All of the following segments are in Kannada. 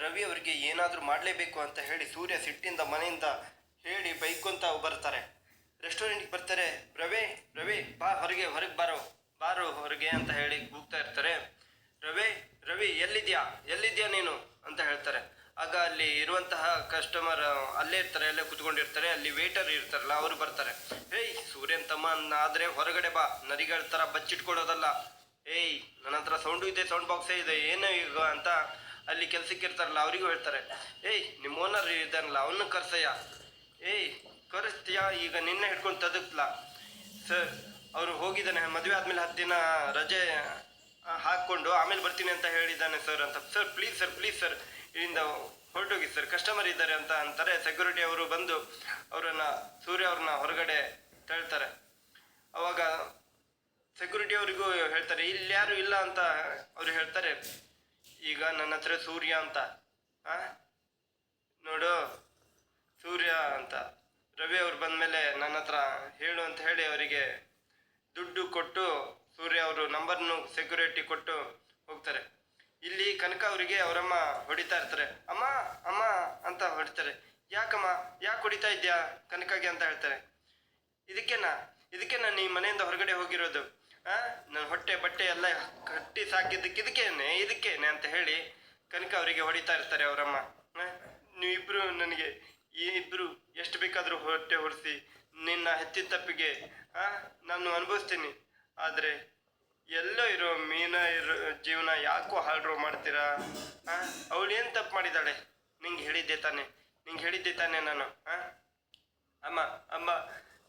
ರವಿ ಅವರಿಗೆ ಏನಾದರೂ ಮಾಡಲೇಬೇಕು ಅಂತ ಹೇಳಿ ಸೂರ್ಯ ಸಿಟ್ಟಿಂದ ಮನೆಯಿಂದ ಹೇಳಿ ಬೈಕೊಂತ ಬರ್ತಾರೆ. ರೆಸ್ಟೋರೆಂಟ್ಗೆ ಬರ್ತಾರೆ, ರವಿ ರವಿ, ಬಾ ಹೊರಗೆ ಹೊರಗೆ ಬಾರೋ ಬಾರೋ ಹೊರಗೆ, ಅಂತ ಹೇಳಿ ಕೂಗ್ತಾ ಇರ್ತಾರೆ. ರವಿ ರವಿ, ಎಲ್ಲಿದ್ಯಾ? ಎಲ್ಲಿದ್ಯಾ ನೀನು? ಅಂತ ಹೇಳ್ತಾರೆ. ಆಗ ಅಲ್ಲಿ ಇರುವಂತಹ ಕಸ್ಟಮರ್ ಅಲ್ಲೇ ಇರ್ತಾರೆ, ಅಲ್ಲೇ ಕುತ್ಕೊಂಡಿರ್ತಾರೆ. ಅಲ್ಲಿ ವೇಟರ್ ಇರ್ತಾರಲ್ಲ, ಅವರು ಬರ್ತಾರೆ. ಏಯ್, ಸೂರ್ಯನ್ ತಮ್ಮ ಆದರೆ ಹೊರಗಡೆ ಬಾ. ನರಿಗಳ ಥರ ಬಚ್ಚಿಟ್ಕೊಳ್ಳೋದಲ್ಲ. ಏಯ್ ನನ್ನ ಹತ್ರ ಸೌಂಡು ಇದೆ ಸೌಂಡ್ ಬಾಕ್ಸೇ ಇದೆ, ಏನು ಈಗ? ಅಂತ ಅಲ್ಲಿ ಕೆಲ್ಸಕ್ಕೆ ಇರ್ತಾರಲ್ಲ, ಅವರಿಗೂ ಹೇಳ್ತಾರೆ, ಏಯ್ ನಿಮ್ಮ ಓನರ್ ಇದ್ದಾನಲ್ಲ ಅವನು ಕರ್ಸಯ್ಯ. ಏಯ್, ಕರೆಸ್ತೀಯ, ಈಗ ನಿನ್ನೆ ಹಿಡ್ಕೊಂಡು ತದಕ್ಲ. ಸರ್, ಅವರು ಹೋಗಿದ್ದಾನೆ, ಮದುವೆ ಆದ್ಮೇಲೆ ಹತ್ತು ದಿನ ರಜೆ ಹಾಕ್ಕೊಂಡು ಆಮೇಲೆ ಬರ್ತೀನಿ ಅಂತ ಹೇಳಿದ್ದಾನೆ ಸರ್ ಅಂತ. Sir please sir please sir, ಇಲ್ಲಿಂದ ಹೊರಟೋಗಿ ಸರ್ ಕಸ್ಟಮರ್ ಇದ್ದಾರೆ ಅಂತ ಅಂತಾರೆ ಸೆಕ್ಯೂರಿಟಿ ಅವರು ಬಂದು ಅವರನ್ನು, ಸೂರ್ಯ ಅವ್ರನ್ನ ಹೊರಗಡೆ ತಳ್ತಾರೆ. ಅವಾಗ ಸೆಕ್ಯೂರಿಟಿ ಅವರಿಗೂ ಹೇಳ್ತಾರೆ, ಇಲ್ಲಿ ಯಾರು ಇಲ್ಲ ಅಂತ ಅವ್ರು ಹೇಳ್ತಾರೆ. ಈಗ ನನ್ನ ಹತ್ರ ಸೂರ್ಯ ಅಂತ. ಆ? ನೋಡು, ಸೂರ್ಯ ಅಂತ. ರವಿ ಅವ್ರು ಬಂದಮೇಲೆ ನನ್ನ ಹತ್ರ ಹೇಳು ಅಂತ ಹೇಳಿ ಅವರಿಗೆ ದುಡ್ಡು ಕೊಟ್ಟು ಸೂರ್ಯ ಅವರು ನಂಬರ್ನು ಸೆಕ್ಯೂರಿಟಿ ಕೊಟ್ಟು ಹೋಗ್ತಾರೆ. ಇಲ್ಲಿ ಕನಕ ಅವರಿಗೆ ಅವರಮ್ಮ ಹೊಡಿತಾ ಇರ್ತಾರೆ. ಅಮ್ಮ ಅಮ್ಮ ಅಂತ ಹೊಡಿತಾರೆ. ಯಾಕಮ್ಮ, ಯಾಕೆ ಹೊಡಿತಾ ಇದ್ಯಾ ಕನಕಗೆ? ಅಂತ ಹೇಳ್ತಾರೆ. ಇದಕ್ಕೆನಾ? ಇದಕ್ಕೆ ನಾನು ಈ ಮನೆಯಿಂದ ಹೊರಗಡೆ ಹೋಗಿರೋದು? ನನ್ನ ಹೊಟ್ಟೆ ಬಟ್ಟೆ ಎಲ್ಲ ಕಟ್ಟಿ ಸಾಕಿದ್ದಕ್ಕೆ ಇದಕ್ಕೇನೆ ಇದಕ್ಕೇನೆ ಅಂತ ಹೇಳಿ ಕನಕ ಅವರಿಗೆ ಹೊಡಿತಾ ಇರ್ತಾರೆ ಅವರಮ್ಮ. ನೀವಿಬ್ರು ನನಗೆ ಈ ಇಬ್ರು ಎಷ್ಟು ಬೇಕಾದರೂ ಹೊಟ್ಟೆ ಹೊರಿಸಿ ನಿನ್ನ ಹೆಚ್ಚಿನ ತಪ್ಪಿಗೆ ನಾನು ಅನುಭವಿಸ್ತೀನಿ. ಆದರೆ ಎಲ್ಲೋ ಇರೋ ಮೀನ ಇರೋ ಜೀವನ ಯಾಕೋ ಹಾಳ್ರೋ ಮಾಡ್ತೀರಾ? ಹಾಂ ಅವಳು ಏನು ತಪ್ಪು ಮಾಡಿದ್ದಾಳೆ? ನಿಂಗೆ ಹೇಳಿದ್ದೆ ತಾನೆ, ನಿಂಗೆ ಹೇಳಿದ್ದೆ ತಾನೆ ನಾನು. ಹಾಂ ಅಮ್ಮ ಅಮ್ಮ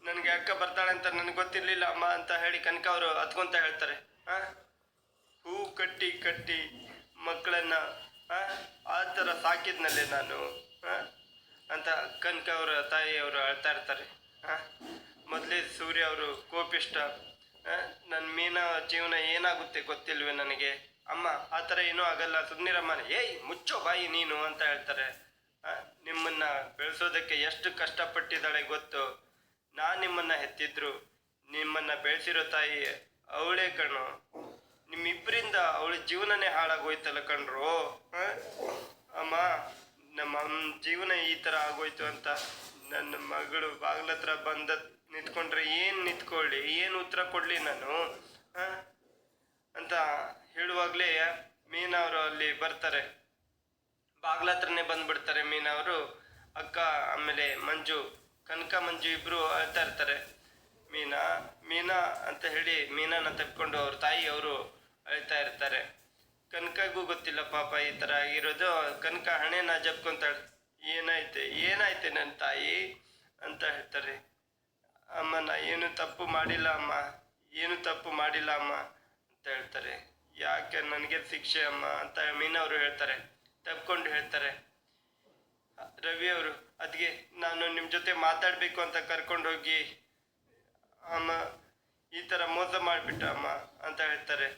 ನನಗೆ ಅಕ್ಕ ಬರ್ತಾಳೆ ಅಂತ ನನಗೆ ಗೊತ್ತಿರಲಿಲ್ಲ, ಅಮ್ಮ ಅಂತ ಹೇಳಿ ಕನಕ ಅವರು ಹತ್ಕೊಂತ ಹೇಳ್ತಾರೆ. ಹೂ ಕಟ್ಟಿ ಕಟ್ಟಿ ಮಕ್ಕಳನ್ನ, ಆ? ಥರ ಸಾಕಿದ್ನಲ್ಲೇ ನಾನು ಅಂತ ಕನಕ ಅವರ ತಾಯಿಯವರು ಅಳ್ತಾ ಇರ್ತಾರೆ. ಮೊದಲೇ ಸೂರ್ಯ ಅವರು ಕೋಪಿಷ್ಟ ನನ್ನ ಮೀನ ಜೀವನ ಏನಾಗುತ್ತೆ ಗೊತ್ತಿಲ್ವೇ ನನಗೆ? ಅಮ್ಮ, ಆ ಥರ ಏನೂ ಆಗಲ್ಲ ಸುಮ್ಮನಿರಮ್ಮ ಏಯ್, ಮುಚ್ಚೋ ಬಾಯಿ ನೀನು ಅಂತ ಹೇಳ್ತಾರೆ. ನಿಮ್ಮನ್ನ ಬೆಳೆಸೋದಕ್ಕೆ ಎಷ್ಟು ಕಷ್ಟಪಟ್ಟಿದ್ದಾಳೆ ಗೊತ್ತು? ನಾ ನಿಮ್ಮನ್ನ ಹೆತ್ತಿದ್ರು, ನಿಮ್ಮನ್ನ ಬೆಳೆಸಿರೋ ತಾಯಿ ಅವಳೇ ಕಣು. ನಿಮ್ಮಿಬ್ಬರಿಂದ ಅವಳ ಜೀವನನೇ ಹಾಳಾಗೋಯ್ತಲ್ಲ ಕಣ್ರು? ಅಮ್ಮ, ನಮ್ಮ ಜೀವನ ಈ ಥರ ಆಗೋಯ್ತು ಅಂತ ನನ್ನ ಮಗಳು ಬಾಗ್ಲತ್ರ ಬಂದ ನಿಂತ್ಕೊಂಡ್ರೆ ಏನು ನಿಂತ್ಕೊಳ್ಳಿ? ಏನು ಉತ್ತರ ಕೊಡಲಿ ನಾನು? ಅಂತ ಹೇಳುವಾಗಲೇ ಮೀನವರು ಅಲ್ಲಿ ಬರ್ತಾರೆ. ಬಾಗ್ಲತ್ರನೇ ಬಂದ್ಬಿಡ್ತಾರೆ ಮೀನವರು ಅಕ್ಕ, ಆಮೇಲೆ ಮಂಜು. ಕನಕ ಮಂಜು ಇಬ್ರು ಅಳ್ತಾ ಇರ್ತಾರೆ. ಮೀನಾ ಮೀನಾ ಅಂತ ಹೇಳಿ ಮೀನಾನ ತಪ್ಕೊಂಡು ಅವ್ರ ತಾಯಿ ಅವರು ಅಳ್ತಾ ಇರ್ತಾರೆ. ಕನಕಗೂ ಗೊತ್ತಿಲ್ಲ ಪಾಪ ಈ ಥರ ಆಗಿರೋದು. ಕನಕ ಹಣೆನ ಜಪ್ಕೊಂತಾಳೆ. ಏನಾಯ್ತು ಏನಾಯ್ತು ನನ್ನ ತಾಯಿ ಅಂತ ಹೇಳ್ತಾರೆ. ಅಮ್ಮ, ನಾ ಏನು ತಪ್ಪು ಮಾಡಿಲ್ಲ ಅಮ್ಮ. ಏನು ತಪ್ಪು ಮಾಡಿಲ್ಲ ಅಮ್ಮ ಅಂತ ಹೇಳ್ತಾರೆ. ಯಾಕೆ ನನಗೆ ಶಿಕ್ಷೆ ಅಮ್ಮ ಅಂತ ಮೀನವರು ಹೇಳ್ತಾರೆ. ತಪ್ಕೊಂಡು ಹೇಳ್ತಾರೆ. ರವಿ ಅವರು ಅದಕ್ಕೆ ನಾನು ನಿಮ್ಮ ಜೊತೆ ಮಾತಾಡಬೇಕು ಅಂತ ಕರ್ಕೊಂಡು ಹೋಗಿ, ಅಮ್ಮ, ಈ ಥರ ಮೋಸ ಮಾಡಿಬಿಟ್ಟ ಅಮ್ಮ ಅಂತ ಹೇಳ್ತಾರೆ.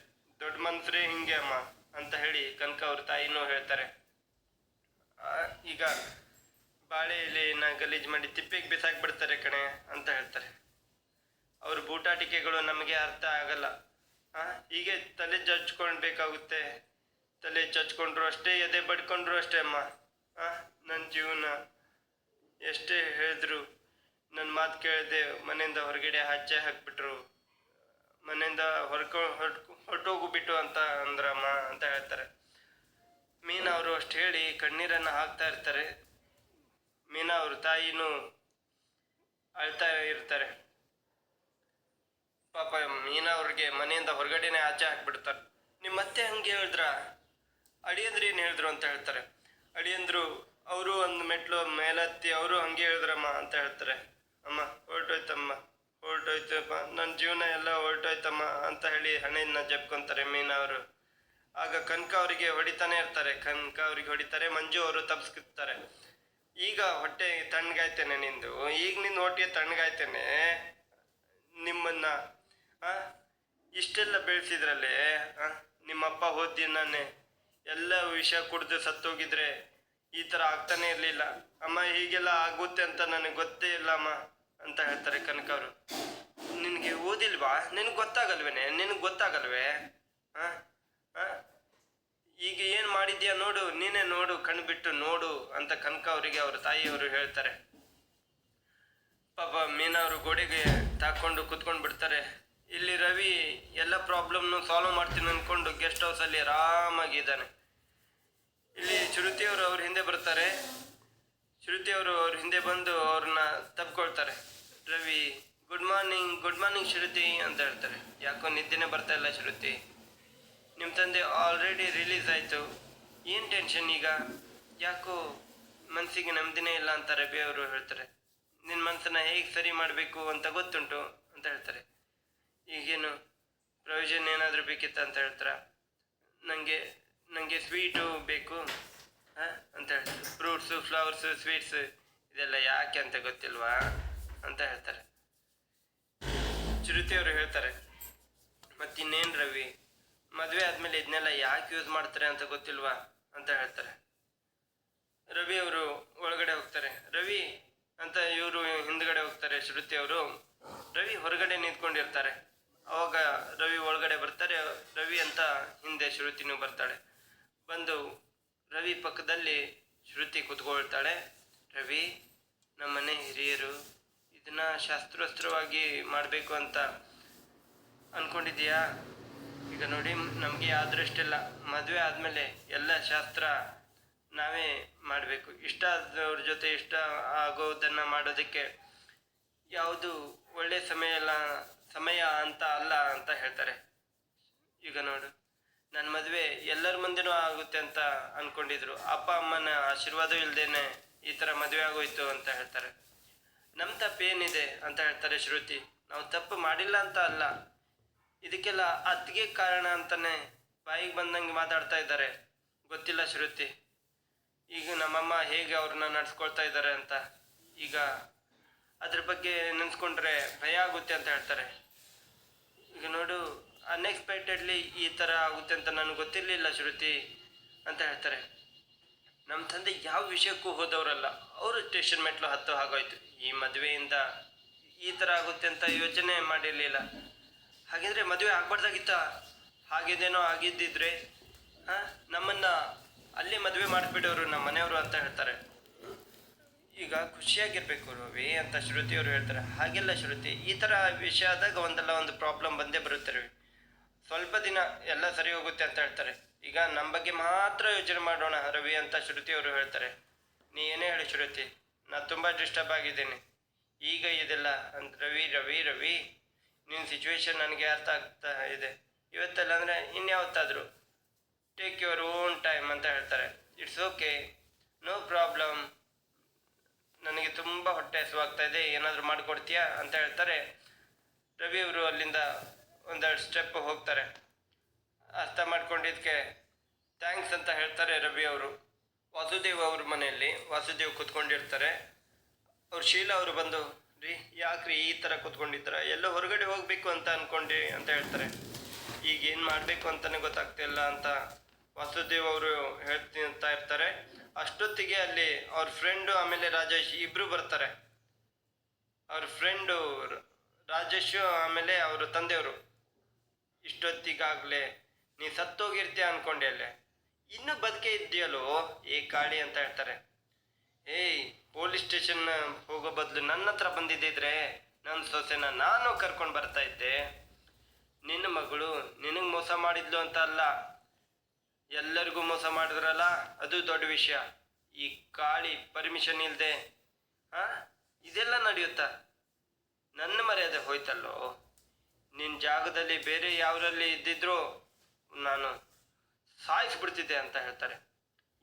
ದೊಡ್ಡ ಮನ್ಸರೇ ಹಿಂಗೆ ಅಮ್ಮ ಅಂತ ಹೇಳಿ ಕನಕ ಅವ್ರ ತಾಯಿನೂ ಹೇಳ್ತಾರೆ. ಈಗ ಬಾಳೆ ಎಲೆಯನ್ನ ಗಲೀಜು ಮಾಡಿ ತಿಪ್ಪೆಗೆ ಬಿಸಾಕ್ಬಿಡ್ತಾರೆ ಕಣೆ ಅಂತ ಹೇಳ್ತಾರೆ. ಅವ್ರ ಬೂಟಾಟಿಕೆಗಳು ನಮಗೆ ಅರ್ಥ ಆಗಲ್ಲ. ಹೀಗೆ ತಲೆ ಜಜ್ಕೊಳ್ಬೇಕಾಗುತ್ತೆ ತಲೆ ಚಚ್ಕೊಂಡ್ರು ಅಷ್ಟೇ, ಎದೆ ಬಡ್ಕೊಂಡ್ರು ಅಷ್ಟೇ ಅಮ್ಮ. ನನ್ನ ಜೀವನ ಎಷ್ಟೇ ಹೇಳಿದ್ರು ನನ್ನ ಮಾತು ಕೇಳದೆ ಮನೆಯಿಂದ ಹೊರಗಡೆ ಹಚ್ಚೆ ಹಾಕ್ಬಿಟ್ರು. ಮನೆಯಿಂದ ಹೊರ್ಕೊ ಹೊರ್ಟು ಹೊರಟೋಗ್ಬಿಟ್ಟು ಅಂತ ಅಂತ ಅಂದ್ರಮ್ಮ ಅಂತ ಹೇಳ್ತಾರೆ. ಮೀನಾ ಅವರು ಅಷ್ಟು ಹೇಳಿ ಕಣ್ಣೀರನ್ನು ಹಾಕ್ತಾ ಇರ್ತಾರೆ. ಮೀನಾ ಅವ್ರ ತಾಯಿನೂ ಅಳ್ತಾ ಇರ್ತಾರೆ. ಪಾಪ ಮೀನಾ ಅವ್ರಿಗೆ ಮನೆಯಿಂದ ಹೊರಗಡೆನೆ ಆಚೆ ಹಾಕ್ಬಿಡ್ತಾರೆ. ನಿಮ್ಮ ಮತ್ತೆ ಹಂಗೆ ಹೇಳಿದ್ರ? ಅಳಿಯಂದ್ರೆ ಏನು ಹೇಳಿದ್ರು ಅಂತ ಹೇಳ್ತಾರೆ. ಅಳಿಯಂದ್ರು ಅವರು ಒಂದು ಮೆಟ್ಲು ಮೇಲತ್ತಿ, ಅವರು ಹಂಗೆ ಹೇಳಿದ್ರಮ್ಮ ಅಂತ ಹೇಳ್ತಾರೆ. ಅಮ್ಮ, ಹೊರಟೋಯ್ತಮ್ಮ, ಹೊರಟೋಯ್ತಪ್ಪ. ನನ್ನ ಜೀವನ ಎಲ್ಲ ಹೊರಟೋಯ್ತಮ್ಮ ಅಂತ ಹೇಳಿ ಹಣೆಯನ್ನ ಜಪ್ಕೊಂತಾರೆ ಮೀನವರು ಆಗ ಕನಕ ಅವರಿಗೆ ಹೊಡಿತಾನೆ ಇರ್ತಾರೆ. ಕನಕ ಅವ್ರಿಗೆ ಹೊಡಿತಾರೆ, ಮಂಜು ಅವರು ತಪ್ಸ್ಕಿರ್ತಾರೆ ಈಗ ಹೊಟ್ಟೆ ತಣ್ಣಗಾಯ್ತೇನೆ ನಿಂದು. ಈಗ ನಿನ್ನ ಹೊಟ್ಟೆ ತಣ್ಣಗಾಯ್ತೇನೆ. ನಿಮ್ಮನ್ನ ಇಷ್ಟೆಲ್ಲ ಬೆಳೆಸಿದ್ರಲ್ಲೇ ನಿಮ್ಮಪ್ಪ ನಾನೇ ಎಲ್ಲ ವಿಷ ಕುಡಿದು ಸತ್ತೋಗಿದ್ರೆ ಈ ಥರ ಆಗ್ತಾನೆ ಇರಲಿಲ್ಲ. ಅಮ್ಮ, ಹೀಗೆಲ್ಲ ಆಗುತ್ತೆ ಅಂತ ನನಗೆ ಗೊತ್ತೇ ಇಲ್ಲ, ಅಮ್ಮ, ಅಂತ ಹೇಳ್ತಾರೆ ಕನಕ ಅವರು. ನಿನಗೆ ಓದಿಲ್ವಾ? ನಿನಗೆ ಗೊತ್ತಾಗಲ್ವೇನೆ? ನಿನಗೆ ಗೊತ್ತಾಗಲ್ವೇ? ಹಾಂ? ಈಗ ಏನು ಮಾಡಿದ್ಯಾ ನೋಡು, ನೀನೇ ನೋಡು ಕಣ್ಣು ಬಿಟ್ಟು ನೋಡು ಅಂತ ಕನಕ ಅವರಿಗೆ ಅವ್ರ ತಾಯಿಯವರು ಹೇಳ್ತಾರೆ. ಪಾಪ ಮೀನಾ ಅವರು ಗೋಡೆಗೆ ತಾಕೊಂಡು ಕುತ್ಕೊಂಡು ಬಿಡ್ತಾರೆ. ಇಲ್ಲಿ ರವಿ ಎಲ್ಲ ಪ್ರಾಬ್ಲಮ್ನು ಸಾಲ್ವ್ ಮಾಡ್ತೀನಿ ಅನ್ಕೊಂಡು ಗೆಸ್ಟ್ ಹೌಸಲ್ಲಿ ಆರಾಮಾಗಿದ್ದಾನೆ ಇಲ್ಲಿ ಶ್ರುತಿಯವರು ಅವ್ರ ಹಿಂದೆ ಬರ್ತಾರೆ. ಶ್ರುತಿಯವರು ಅವ್ರ ಹಿಂದೆ ಬಂದು ಅವ್ರನ್ನ ತಪ್ಕೊಳ್ತಾರೆ. Ravi good morning good morning Shruti ಅಂತ ಹೇಳ್ತಾರೆ. ಯಾಕೋ ನಿದ್ದೆನೇ ಬರ್ತಾ ಇಲ್ಲ ಶ್ರುತಿ ನಿಮ್ಮ ತಂದೆ ಆಲ್ರೆಡಿ ರಿಲೀಸ್ ಆಯಿತು. ಏನು ಟೆನ್ಷನ್ ಈಗ? ಯಾಕೋ ಮನಸ್ಸಿಗೆ ನೆಮ್ಮದಿನೇ ಇಲ್ಲ ಅಂತ ರವಿ ಅವರು ಹೇಳ್ತಾರೆ. ನಿನ್ನ ಮನಸ್ಸನ್ನು ಹೇಗೆ ಸರಿ ಮಾಡಬೇಕು ಅಂತ ಗೊತ್ತುಂಟು ಅಂತ ಹೇಳ್ತಾರೆ. ಈಗೇನು ಪ್ರಯೋಜನ ಏನಾದರೂ ಬೇಕಿತ್ತ ಅಂತ ಹೇಳ್ತಾರೆ? ನನಗೆ ನನಗೆ ಸ್ವೀಟು ಬೇಕು ಅಂತ ಹೇಳ್ತಾರೆ. ಫ್ರೂಟ್ಸು ಫ್ಲವರ್ಸು ಸ್ವೀಟ್ಸು ಇದೆಲ್ಲ ಯಾಕೆ ಅಂತ ಗೊತ್ತಿಲ್ವಾ? ಅಂತ ಹೇಳ್ತಾರೆ. ಶ್ರುತಿ ಅವರು ಹೇಳ್ತಾರೆ ಮತ್ತಿನ್ನೇನು ರವಿ? ಮದುವೆ ಆದಮೇಲೆ ಇದನ್ನೆಲ್ಲ ಯಾಕೆ ಯೂಸ್ ಮಾಡ್ತಾರೆ ಅಂತ ಗೊತ್ತಿಲ್ವಾ? ಅಂತ ಹೇಳ್ತಾರೆ. ರವಿ ಅವರು ಒಳಗಡೆ ಹೋಗ್ತಾರೆ. ರವಿ ಅಂತ ಇವರು ಹಿಂದ್ಗಡೆ ಹೋಗ್ತಾರೆ, ಶ್ರುತಿ ಅವರು. ರವಿ ಹೊರಗಡೆ ನಿಂತ್ಕೊಂಡಿರ್ತಾರೆ. ಅವಾಗ ರವಿ ಒಳಗಡೆ ಬರ್ತಾರೆ. ರವಿ ಅಂತ ಹಿಂದೆ ಶ್ರುತಿನೂ ಬರ್ತಾಳೆ. ಬಂದು ರವಿ ಪಕ್ಕದಲ್ಲಿ ಶ್ರುತಿ ಕುತ್ಕೊಳ್ತಾಳೆ. ರವಿ ನಮ್ಮನೆ ಹಿರಿಯರು, ಇದನ್ನ ಶಾಸ್ತ್ರೋಸ್ತ್ರವಾಗಿ ಮಾಡಬೇಕು ಅಂತ ಅಂದ್ಕೊಂಡಿದ್ದೀಯಾ ಈಗ ನೋಡಿ, ನಮಗೆ ಆದರಷ್ಟಿಲ್ಲ ಮದುವೆ ಆದಮೇಲೆ ಎಲ್ಲ ಶಾಸ್ತ್ರ ನಾವೇ ಮಾಡಬೇಕು. ಇಷ್ಟ ಆದವ್ರ ಜೊತೆ ಇಷ್ಟ ಆಗೋದನ್ನು ಮಾಡೋದಕ್ಕೆ ಯಾವುದು ಒಳ್ಳೆ ಸಮಯ ಅಲ್ಲ, ಸಮಯ ಅಂತ ಅಲ್ಲ ಅಂತ ಹೇಳ್ತಾರೆ. ಈಗ ನೋಡು. ನನ್ನ ಮದುವೆ ಎಲ್ಲರ ಮುಂದೆನೂ ಆಗುತ್ತೆ ಅಂತ ಅನ್ಕೊಂಡಿದ್ರು. ಅಪ್ಪ, ಅಮ್ಮನ ಆಶೀರ್ವಾದ ಇಲ್ದೇನೆ ಈ ಥರ ಮದುವೆ ಆಗೋಯ್ತು ಅಂತ ಹೇಳ್ತಾರೆ. ನಮ್ಮ ತಪ್ಪೇನಿದೆ ಅಂತ ಹೇಳ್ತಾರೆ ಶ್ರುತಿ. ನಾವು ತಪ್ಪು ಮಾಡಿಲ್ಲ ಅಂತ ಅಲ್ಲ. ಇದಕ್ಕೆಲ್ಲ ಅತ್ತಿಗೆ ಕಾರಣ ಅಂತಾನೆ ಬಾಯಿಗೆ ಬಂದಂಗೆ ಮಾತಾಡ್ತಾ ಇದ್ದಾರೆ. ಗೊತ್ತಿಲ್ಲ ಶ್ರುತಿ. ಈಗ ನಮ್ಮಮ್ಮ ಹೇಗೆ ಅವ್ರನ್ನ ನಡ್ಸ್ಕೊಳ್ತಾ ಇದ್ದಾರೆ ಅಂತ ಈಗ ಅದ್ರ ಬಗ್ಗೆ ನೆನೆಸ್ಕೊಂಡ್ರೆ ಭಯ ಆಗುತ್ತೆ ಅಂತ ಹೇಳ್ತಾರೆ. ಈಗ ನೋಡು ಅನ್ಎಕ್ಸ್ಪೆಕ್ಟೆಡ್ಲಿ ಈ ಥರ ಆಗುತ್ತೆ ಅಂತ ನನಗೆ ಗೊತ್ತಿರಲಿಲ್ಲ ಶ್ರುತಿ ಅಂತ ಹೇಳ್ತಾರೆ. ನಮ್ಮ ತಂದೆ ಯಾವ ವಿಷಯಕ್ಕೂ ಹೋದವರಲ್ಲ, ಅವರು ಸ್ಟೇಷನ್ ಮೆಟ್ಲು ಹತ್ತು ಹಾಗೋಯ್ತು. ಈ ಮದುವೆಯಿಂದ ಈ ಥರ ಆಗುತ್ತೆ ಅಂತ ಯೋಚನೆ ಮಾಡಿರಲಿಲ್ಲ. ಹಾಗಿದ್ರೆ ಮದುವೆ ಆಗ್ಬಾರ್ದಾಗಿತ್ತ? ಹಾಗಿದ್ದೇನೋ ಆಗಿದ್ದಿದ್ರೆ, ಹಾಂ, ನಮ್ಮನ್ನು ಅಲ್ಲೇ ಮದುವೆ ಮಾಡಿಬಿಡೋರು ನಮ್ಮ ಮನೆಯವರು ಅಂತ ಹೇಳ್ತಾರೆ. ಈಗ ಖುಷಿಯಾಗಿರ್ಬೇಕು ರವಿ ಅಂತ ಶ್ರುತಿಯವರು ಹೇಳ್ತಾರೆ. ಹಾಗೆಲ್ಲ ಶ್ರುತಿ, ಈ ಥರ ವಿಷಯ ಆದಾಗ ಒಂದಲ್ಲ ಒಂದು ಪ್ರಾಬ್ಲಮ್ ಬಂದೇ ಬರುತ್ತೆ ರವಿ. ಸ್ವಲ್ಪ ದಿನ ಎಲ್ಲ ಸರಿ ಹೋಗುತ್ತೆ ಅಂತ ಹೇಳ್ತಾರೆ. ಈಗ ನಮ್ಮ ಬಗ್ಗೆ ಮಾತ್ರ ಯೋಚನೆ ಮಾಡೋಣ, ರವಿ ಅಂತ ಶ್ರುತಿ ಅವರು ಹೇಳ್ತಾರೆ. ನೀ ಏನೇ ಹೇಳಿ ಶ್ರುತಿ ನಾನು ತುಂಬ ಡಿಸ್ಟರ್ಬ್ ಆಗಿದ್ದೀನಿ. ಈಗ ಇದೆಲ್ಲ ಅಂತ ರವಿ ರವಿ ರವಿ ನಿನ್ನ ಸಿಚುವೇಶನ್ ನನಗೆ ಅರ್ಥ ಆಗ್ತಾ ಇದೆ. ಇವತ್ತಲ್ಲ ಅಂದರೆ ಇನ್ಯಾವತ್ತಾದರೂ. ಟೇಕ್ ಯುವರ್ ಓನ್ ಟೈಮ್ ಅಂತ ಹೇಳ್ತಾರೆ. ಇಟ್ಸ್ ಓಕೆ ನೋ ಪ್ರಾಬ್ಲಮ್ ನನಗೆ ತುಂಬ ಹೊಟ್ಟೆ ಹಸುವಾಗ್ತಾ ಇದೆ. ಏನಾದರೂ ಮಾಡಿಕೊಡ್ತೀಯಾ ಅಂತ ಹೇಳ್ತಾರೆ. ರವಿ ಅವರು ಅಲ್ಲಿಂದ ಒಂದೆರಡು ಸ್ಟೆಪ್ ಹೋಗ್ತಾರೆ. ಅರ್ಥ ಮಾಡ್ಕೊಂಡಿದ್ದಕ್ಕೆ ಥ್ಯಾಂಕ್ಸ್ ಅಂತ ಹೇಳ್ತಾರೆ ರವಿ ಅವರು. ವಾಸುದೇವ್ ಅವ್ರ ಮನೆಯಲ್ಲಿ, ವಾಸುದೇವ್ ಕೂತ್ಕೊಂಡಿರ್ತಾರೆ. ಅವ್ರು ಶೀಲಾ ಅವರು ಬಂದು, ರೀ, ಯಾಕ್ರಿ ಈ ಥರ ಕೂತ್ಕೊಂಡಿದ್ದೀರ? ಎಲ್ಲೋ ಹೊರಗಡೆ ಹೋಗಬೇಕು ಅಂತ ಅನ್ಕೊಂಡಿ ಅಂತ ಹೇಳ್ತಾರೆ. ಈಗ ಏನು ಮಾಡಬೇಕು ಅಂತಲೇ ಗೊತ್ತಾಗ್ತಿಲ್ಲ ಅಂತ ವಾಸುದೇವ್ ಅವರು ಹೇಳ್ತಾ ಇರ್ತಾರೆ. ಅಷ್ಟೊತ್ತಿಗೆ ಅಲ್ಲಿ ಅವ್ರ ಫ್ರೆಂಡು ಆಮೇಲೆ ರಾಜೇಶ್ ಇಬ್ಬರು ಬರ್ತಾರೆ. ಅವ್ರ ಫ್ರೆಂಡು ರಾಜೇಶು ಆಮೇಲೆ ಅವರ ತಂದೆಯವರು. ಇಷ್ಟೊತ್ತಿಗಾಗಲೇ ನೀ ಸತ್ತೋಗಿರ್ತೀಯ ಅನ್ಕೊಂಡೆ ಅಲ್ಲೇ. ಇನ್ನೂ ಬದುಕೆ ಇದೆಯಲ್ಲೋ ಏ ಕಾಳಿ ಅಂತ ಹೇಳ್ತಾರೆ. ಏಯ್, ಪೊಲೀಸ್ ಸ್ಟೇಷನ್ ಹೋಗೋ ಬದಲು ನನ್ನ ಹತ್ರ ಬಂದಿದ್ದಿದ್ರೆ ನನ್ನ ಸೊಸೆನ ನಾನು ಕರ್ಕೊಂಡು ಬರ್ತಾ ಇದ್ದೆ. ನಿನ್ನ ಮಗಳು ನಿನಗೆ ಮೋಸ ಮಾಡಿದ್ಲು ಅಂತ ಅಲ್ಲ. ಎಲ್ಲರಿಗೂ ಮೋಸ ಮಾಡಿದ್ರಲ್ಲ, ಅದು ದೊಡ್ಡ ವಿಷಯ. ಈ ಕಾಳಿ ಪರ್ಮಿಷನ್ ಇಲ್ಲದೆ ಹಾಂ ಇದೆಲ್ಲ ನಡೆಯುತ್ತಾ? ನನ್ನ ಮರ್ಯಾದೆ ಹೋಯ್ತಲ್ಲೋ? ನಿನ್ನ ಜಾಗದಲ್ಲಿ ಬೇರೆ ಯಾವರಲ್ಲಿ ಇದ್ದಿದ್ರು ನಾನು ಸಾಯಿಸ್ಬಿಡ್ತಿದ್ದೆ ಅಂತ ಹೇಳ್ತಾರೆ.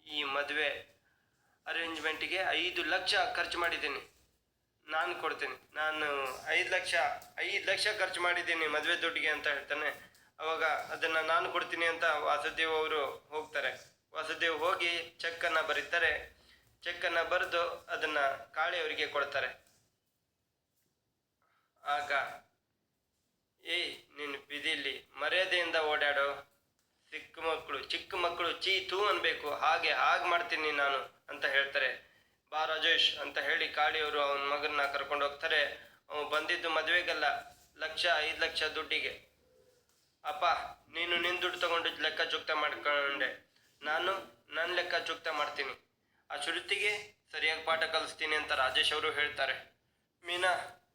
ಈ ಮದುವೆ ಅರೇಂಜ್ಮೆಂಟಿಗೆ ಐದು ಲಕ್ಷ ಖರ್ಚು ಮಾಡಿದ್ದೀನಿ. ನಾನು ಕೊಡ್ತೀನಿ. ನಾನು ಐದು ಲಕ್ಷ ಐದು ಲಕ್ಷ ಖರ್ಚು ಮಾಡಿದ್ದೀನಿ ಮದುವೆ ದುಡ್ಡಿಗೆ ಅಂತ ಹೇಳ್ತಾನೆ. ಅವಾಗ ಅದನ್ನು ನಾನು ಕೊಡ್ತೀನಿ ಅಂತ ವಾಸುದೇವ್ ಅವರು ಹೋಗ್ತಾರೆ. ವಾಸುದೇವ್ ಹೋಗಿ ಚೆಕ್ಕನ್ನು ಬರೀತಾರೆ. ಚೆಕ್ಕನ್ನು ಬರೆದು ಅದನ್ನು ಕಾಳಿಯವರಿಗೆ ಕೊಡ್ತಾರೆ. ಆಗ ಏಯ್ ನಿನ್ನ ಬಿದಿಲಿ ಮರ್ಯಾದೆಯಿಂದ ಓಡಾಡೋ. ಚಿಕ್ಕ ಮಕ್ಕಳು ಚಿಕ್ಕ ಮಕ್ಕಳು ಚೀ ತೂ ಅನ್ಬೇಕು. ಹಾಗೆ ಹಾಗೆ ಮಾಡ್ತೀನಿ ನಾನು ಅಂತ ಹೇಳ್ತಾರೆ. ಬಾ ರಾಜೇಶ್ ಅಂತ ಹೇಳಿ ಕಾಳಿಯವರು ಅವನ ಮಗನ್ನ ಕರ್ಕೊಂಡು ಹೋಗ್ತಾರೆ. ಅವನು ಬಂದಿದ್ದು ಮದುವೆಗಲ್ಲ, ಲಕ್ಷ, ಐದು ಲಕ್ಷ ದುಡ್ಡಿಗೆ. ಅಪ್ಪ, ನೀನು ನಿನ್ನ ದುಡ್ಡು ತಗೊಂಡು ಲೆಕ್ಕ ಚುಕ್ತ ಮಾಡ್ಕೊಂಡೆ. ನಾನು ನನ್ನ ಲೆಕ್ಕ ಚುಕ್ತ ಮಾಡ್ತೀನಿ. ಆ ಶ್ರುತಿಗೆ ಸರಿಯಾಗಿ ಪಾಠ ಕಲಿಸ್ತೀನಿ ಅಂತ ರಾಜೇಶ್ ಅವರು ಹೇಳ್ತಾರೆ. ಮೀನಾ,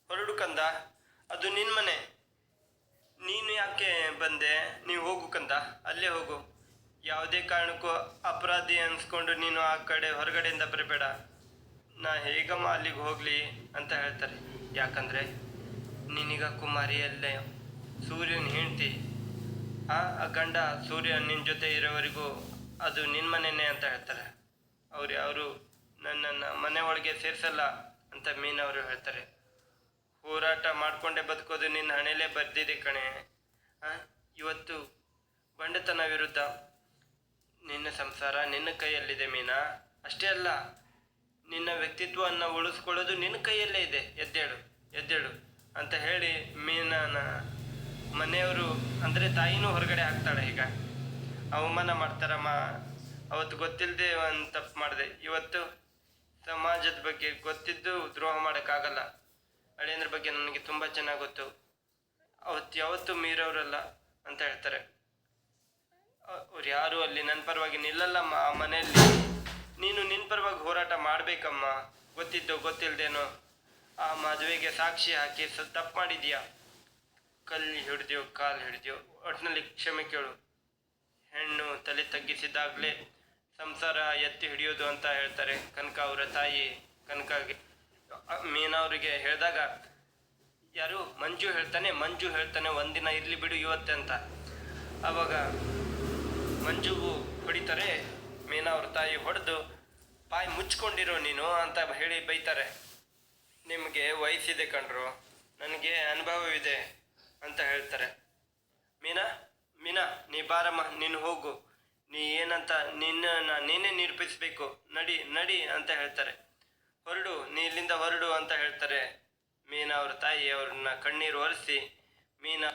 ಹೊರಡು ಕಂದ. ಅದು ನಿನ್ನ ಮನೆ. ನೀನು ಯಾಕೆ ಬಂದೆ? ನೀವು ಹೋಗು ಕಂದ. ಅಲ್ಲೇ ಹೋಗು. ಯಾವುದೇ ಕಾರಣಕ್ಕೂ ಅಪರಾಧಿ ಅನ್ಸ್ಕೊಂಡು ನೀನು ಆ ಕಡೆ ಹೊರಗಡೆಯಿಂದ ಬರಬೇಡ. ನಾ ಹೇಗಮ್ಮ ಅಲ್ಲಿಗೆ ಹೋಗಲಿ ಅಂತ ಹೇಳ್ತಾರೆ. ಯಾಕಂದರೆ ನೀನೀಗ ಕುಮಾರಿಯಲ್ಲೇ ಸೂರ್ಯನ ಹೆಂಡ್ತಿ. ಆ ಆ ಗಂಡ ಸೂರ್ಯ ನಿನ್ನ ಜೊತೆ ಇರೋವರೆಗೂ ಅದು ನಿನ್ನ ಮನೆಯೇ ಅಂತ ಹೇಳ್ತಾರೆ. ಅವ್ರು ಯಾರು ನನ್ನನ್ನು ಮನೆ ಒಳಗೆ ಸೇರಿಸಲ್ಲ ಅಂತ ಮೀನವರು ಹೇಳ್ತಾರೆ. ಹೋರಾಟ ಮಾಡಿಕೊಂಡೇ ಬದುಕೋದು ನಿನ್ನ ಹಣೆಲೇ ಬರ್ದಿದೆ ಕಣೆ. ಇವತ್ತು ಬಂಡತನ ವಿರುದ್ಧ ನಿನ್ನ ಸಂಸಾರ ನಿನ್ನ ಕೈಯಲ್ಲಿದೆ ಮೀನಾ. ಅಷ್ಟೇ ಅಲ್ಲ, ನಿನ್ನ ವ್ಯಕ್ತಿತ್ವವನ್ನು ಉಳಿಸ್ಕೊಳ್ಳೋದು ನಿನ್ನ ಕೈಯಲ್ಲೇ ಇದೆ. ಎದ್ದೇಳು ಎದ್ದೇಳು ಅಂತ ಹೇಳಿ ಮೀನನ ಮನೆಯವರು, ಅಂದರೆ ತಾಯಿನೂ ಹೊರಗಡೆ ಹಾಕ್ತಾಳೆ ಈಗ. ಅವಮಾನ ಮಾಡ್ತಾರಮ್ಮ ಅವತ್ತು ಗೊತ್ತಿಲ್ಲದೆ ಒಂದು ತಪ್ಪು ಮಾಡಿದೆ. ಇವತ್ತು ಸಮಾಜದ ಬಗ್ಗೆ ಗೊತ್ತಿದ್ದು ದ್ರೋಹ ಮಾಡೋಕ್ಕಾಗಲ್ಲ. ಅಳಿಯಂದ್ರ ಬಗ್ಗೆ ನನಗೆ ತುಂಬ ಚೆನ್ನಾಗಿ ಗೊತ್ತು. ಅವತ್ತು ಯಾವತ್ತೂ ಮೀರವ್ರಲ್ಲ ಅಂತ ಹೇಳ್ತಾರೆ. ಅವ್ರು ಯಾರು ಅಲ್ಲಿ ನನ್ನ ಪರವಾಗಿ ನಿಲ್ಲಲ್ಲಮ್ಮ, ಆ ಮನೆಯಲ್ಲಿ. ನೀನು ನಿನ್ನ ಪರವಾಗಿ ಹೋರಾಟ ಮಾಡಬೇಕಮ್ಮ. ಗೊತ್ತಿದ್ದು ಗೊತ್ತಿಲ್ದೇನೋ ಆ ಮದುವೆಗೆ ಸಾಕ್ಷಿ ಹಾಕಿ ಸ ತಪ್ಪು ಮಾಡಿದ್ಯಾ? ಕಲ್ಲಿ ಹಿಡಿದ್ಯೋ, ಕಾಲು ಹಿಡಿದ್ಯೋ ಒಟ್ಟಿನಲ್ಲಿ ಕ್ಷಮೆ ಕೇಳು. ಹೆಣ್ಣು ತಲೆ ತಗ್ಗಿಸಿದಾಗಲೇ ಸಂಸಾರ ಎತ್ತಿ ಹಿಡಿಯೋದು ಅಂತ ಹೇಳ್ತಾರೆ ಕನಕ ಅವರ ತಾಯಿ ಕನಕಗೆ. ಮೀನಾ ಅವರಿಗೆ ಹೇಳಿದಾಗ, ಯಾರು ಮಂಜು ಹೇಳ್ತಾನೆ ಮಂಜು ಹೇಳ್ತಾನೆ, ಒಂದಿನ ಇರಲಿ ಬಿಡು ಇವತ್ತೆ ಅಂತ. ಆವಾಗ ಮಂಜುಗೂ ಹೊಡಿತಾರೆ ಮೀನಾ ಅವ್ರ ತಾಯಿ ಹೊಡೆದು, ಬಾಯಿ ಮುಚ್ಕೊಂಡಿರೋ ನೀನು? ಅಂತ ಹೇಳಿ ಬೈತಾರೆ. ನಿಮಗೆ ವಯಸ್ಸಿದೆ ಕಣ್ರು, ನನಗೆ ಅನುಭವವಿದೆ, ಅಂತ ಹೇಳ್ತಾರೆ. ಮೀನಾ ಮೀನಾ, ನೀ ಬಾರಮ್ಮ, ನೀನು ಹೋಗು. ನೀ ಏನಂತ, ನಿನ್ನ, ನೀನೇ ನಿರೂಪಿಸ್ಬೇಕು. ನಡಿ ನಡಿ, ಅಂತ ಹೇಳ್ತಾರೆ. ಹೊರಡು ನೀ ಇಲ್ಲಿಂದ ಹೊರಡು ಅಂತ ಹೇಳ್ತಾರೆ ಮೀನಾ ಅವ್ರ ತಾಯಿ ಅವ್ರನ್ನ ಕಣ್ಣೀರು ಒರೆಸಿ ಮೀನಾ